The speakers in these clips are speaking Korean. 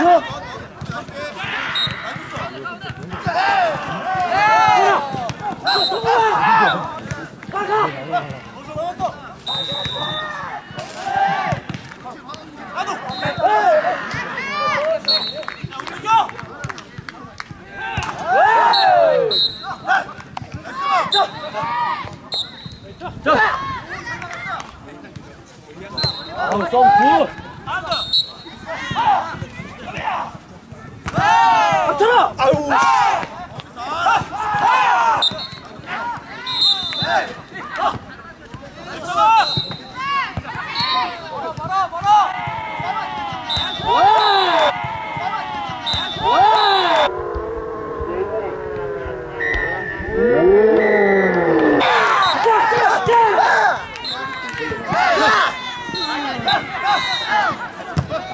아 아. 아유.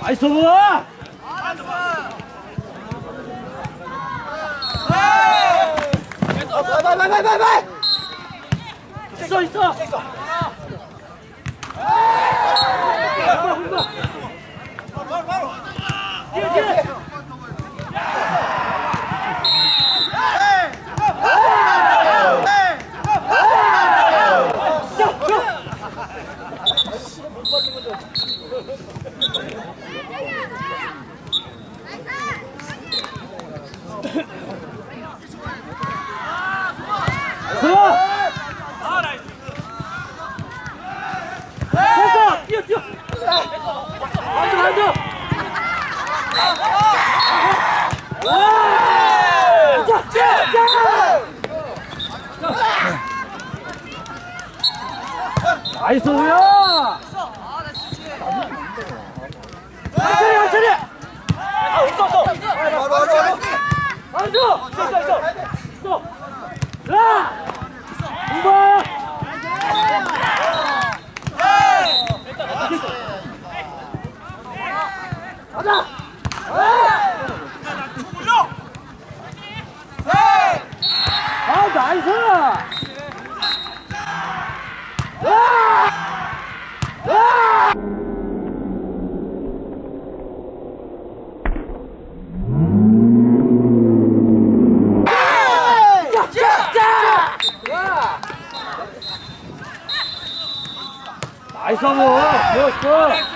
나이스 봐. 있어 있어. 뛰어 뛰어. 들어. 됐어. 뛰어 뛰어. 앉아 앉아. 와! 자, 자, 자. 나이스 우야. 천천히 천천히. 아 없어 없어. 있어 있어. 있어. 자. 이거. 가자. 아 나이스. 와! 와! 자, 자, 자! 나이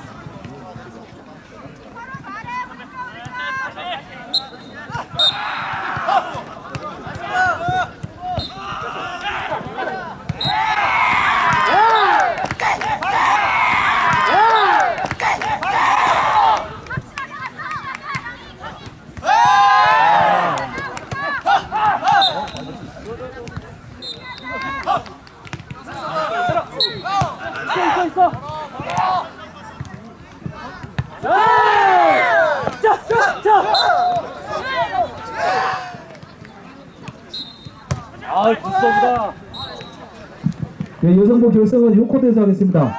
네, 여성부 결승은 6코드에서 하겠습니다.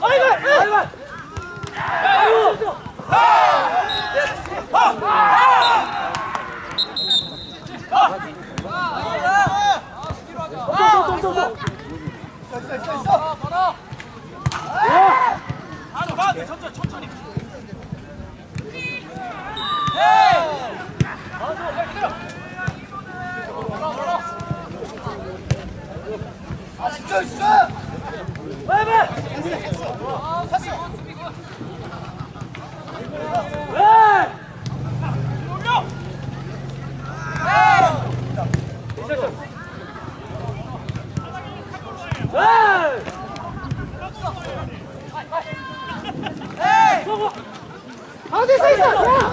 아이구, 아이구. Yeah.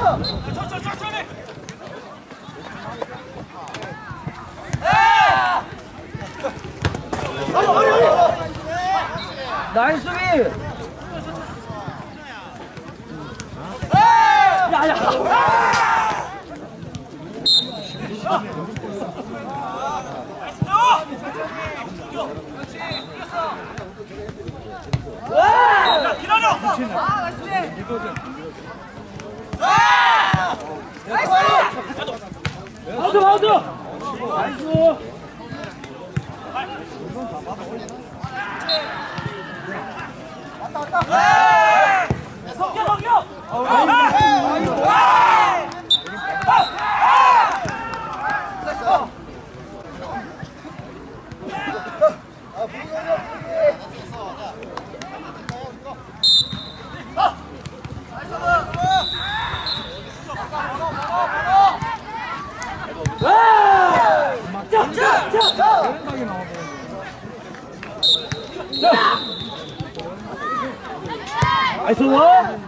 나이스 원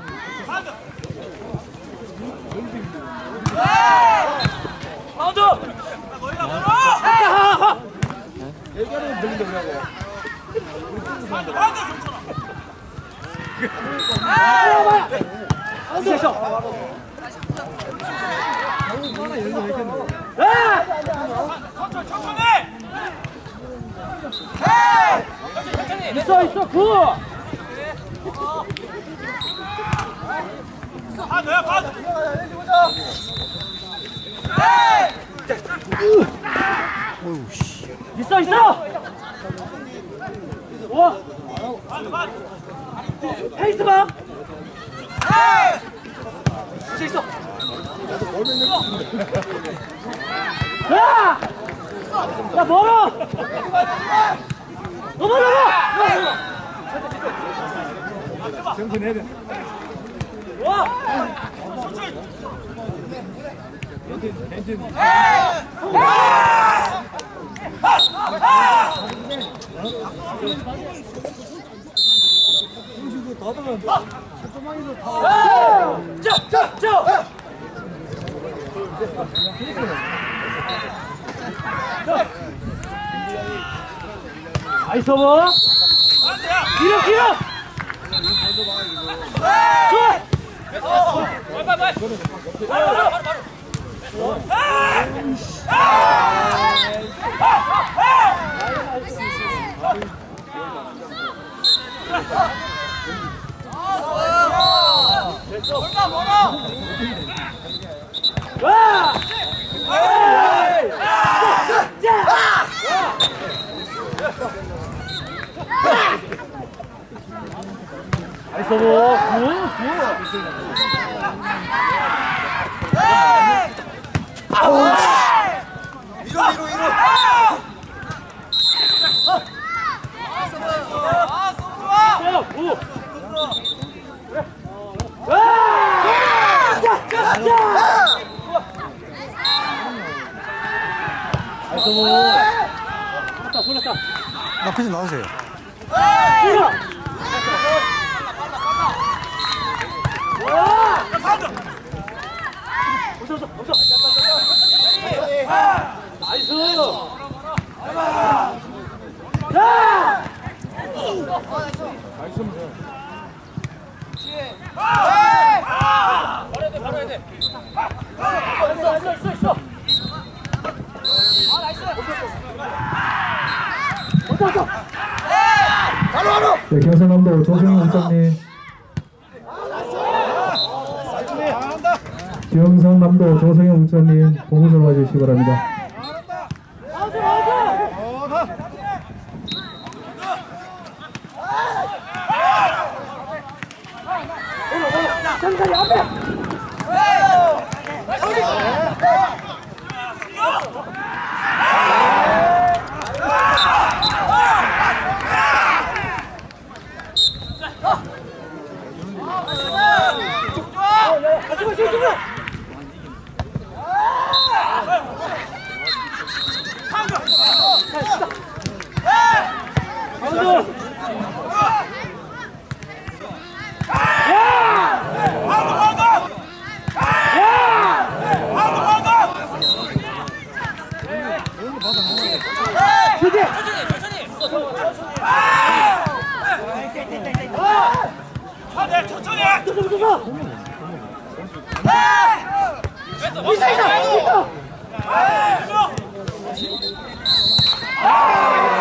마운드 하하하 마운드 있어 있어 있어 굿 있어 있어! 와! 페이스 봐! 있어 있어! 야! 야 멀어! 넘어 넘어 와 자, 자, 자. 나이스 오버. 길어, 길어. 좋아. 나이스 오버. 굿, 굿. 나피좀 나오세요 뛰어! 와! 어서, 어서, 어서. 나이스! 자! 있어, 있어, 있어, 있어. 어서, 어서. 네, 경상남도 조성현 국장님. 경상남도 조성현 국장님 공부를 와주시기 바랍니다. 나오세요, 나오세요. 천천히 앞에. 가운데. 야! 해 천천히 해 또, 또, 또, 또. 있어 있어 있어 바운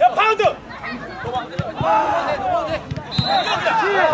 야 파운드! 나이스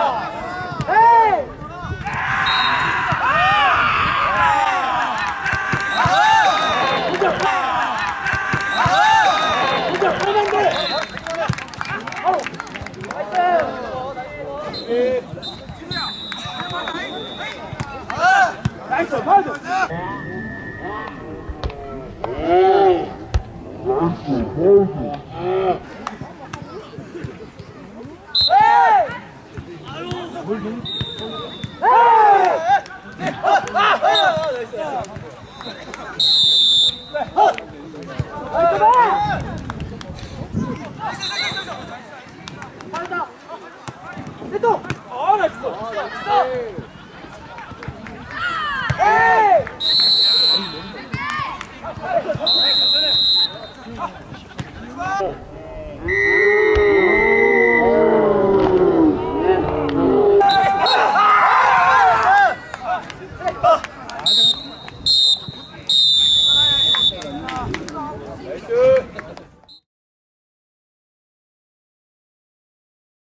아 나이스